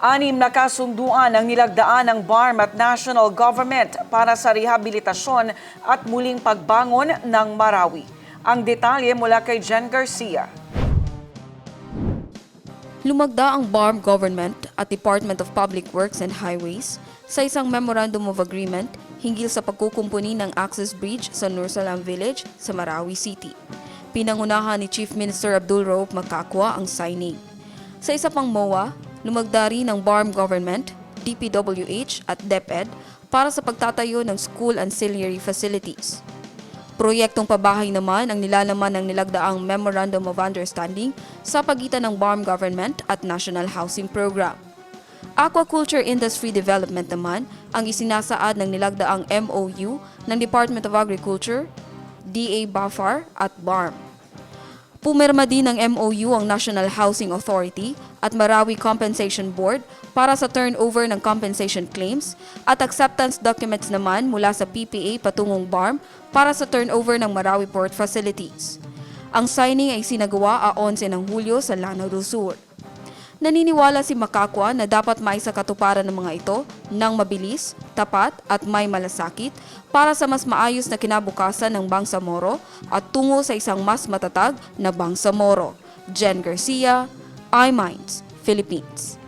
Anim na kasunduan ang nilagdaan ng BARM at national government para sa rehabilitasyon at muling pagbangon ng Marawi. Ang detalye mula kay Jen Garcia. Lumagda ang BARM government at Department of Public Works and Highways sa isang Memorandum of Agreement hinggil sa pagkukumpuni ng access bridge sa Nursalam Village sa Marawi City. Pinangunahan ni Chief Minister Abdul Rauf Makakwa ang signing. Sa isa pang MOA, lumagda rin ng BARM government, DPWH at DepEd para sa pagtatayo ng school ancillary facilities. Proyektong pabahay naman ang nilalaman ng nilagdaang Memorandum of Understanding sa pagitan ng BARM Government at National Housing Program. Aquaculture Industry Development naman ang isinasaad ng nilagdaang MOU ng Department of Agriculture, DA BAFAR at BARM. Pumirma din ng MOU ang National Housing Authority at Marawi Compensation Board para sa turnover ng compensation claims at acceptance documents naman mula sa PPA patungong BARM para sa turnover ng Marawi Port Facilities. Ang signing ay sinagawa a 11 ng Hulyo sa Lanao do Sur. Naniniwala si Makakwa na dapat may sa katuparan ng mga ito ng mabilis, tapat at may malasakit para sa mas maayos na kinabukasan ng Bangsamoro at tungo sa isang mas matatag na Bangsamoro. Jen Garcia, iMinds, Philippines.